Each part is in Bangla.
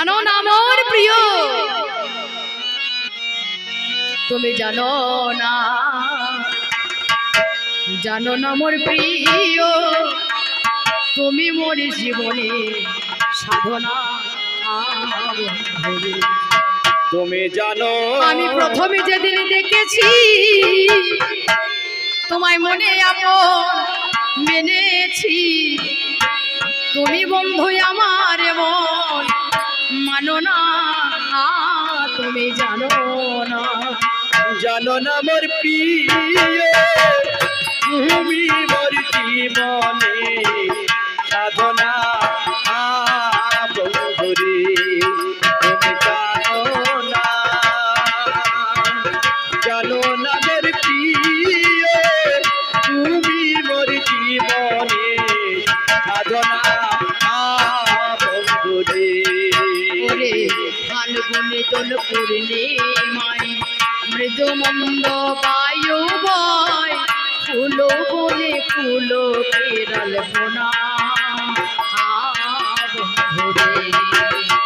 জানো না আমার প্রিয়। তুমি জানো না জানো না মোর প্রিয়। তুমি মোর জীবনে সাধনা তুমি জানো আমি প্রথমে যেদিন দেখেছি তোমায় মনে আপন মেনেছি। তুমি বন্ধু আমার মন মানো না তুমি জানো না। জানো না মোর প্রিয় তুমি মোর জীবনে সাধনা বন্ধুরে ফাল্গুনে দোল পূর্ণিমায় মৃদু মন্দ বায়ু বয় ফুলো বনে ফুলো কেরল বোনা। আ, বন্ধুরে।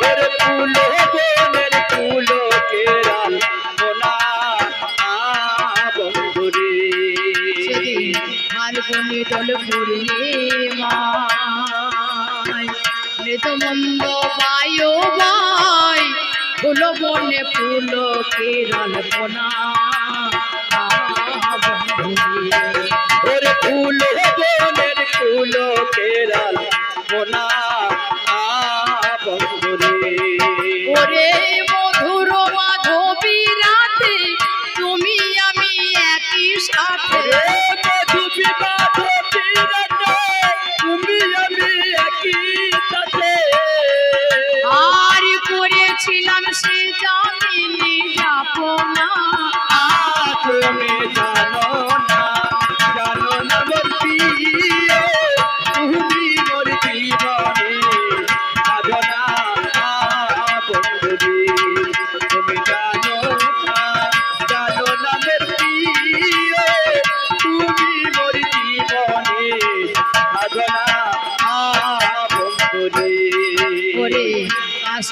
ওরে ফুলো বনের ফুলো কেরাল মোনা বন্ধুরে সেদিন ফাল্গুনে পূর্ণিমায় মৃদু মন্দ ফুলো বনে ফুলো কেরল বোনা। আ, ওরে ফুলো বনের ফুলো কেরাল মোনা বন্ধুরে মধুর রাতে তুমি আমি একই সাথে। ওরে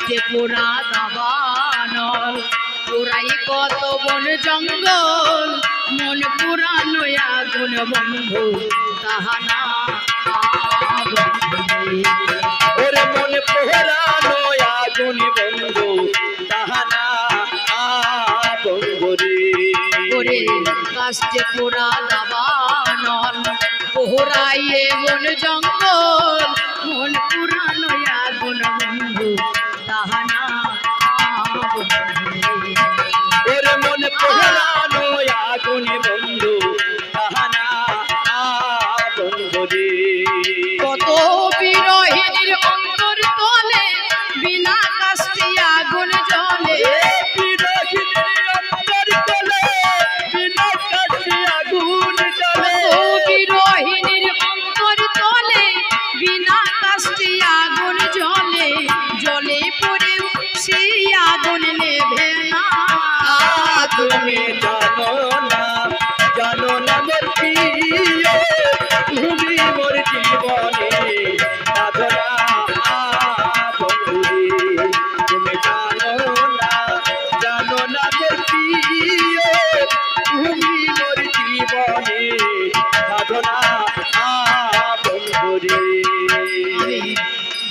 কাস্টে পোড়া দাবানল পোড়াই কত বন জঙ্গল মন পুরানো আগুন বন্ধু তাহানা। ওরে মনে পোহরানো আগুনি বন্ধু তাহানা বন্ধুরে ওরে কাস্টে পোড়া দাবানল পোহরাইয়ে বন জঙ্গল মন পুরানো আগুন বন্ধু তলে বিনা কাছে আগুন জ্বলে। কত বিরহিনীর অন্তর তলে বিনা কাস্তে আগুন জলে তুমি জানো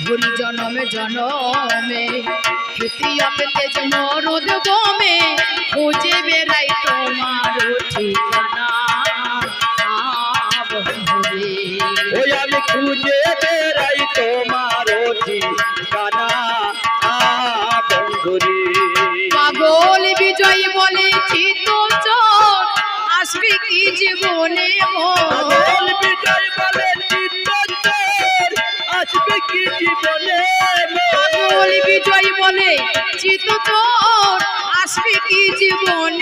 ভুল জনমে জনমে তৃতীয় পেতে যেন রোদ গমে, খুঁজে বেড়াই তোমার ঠিকানা। ওই আমি খুঁজে বেড়াই চোর আসবে কি জীবনে?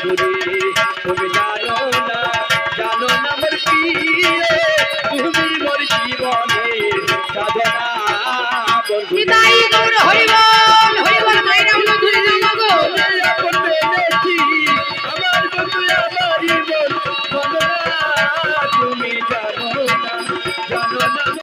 বন্ধুরে তুমি জানো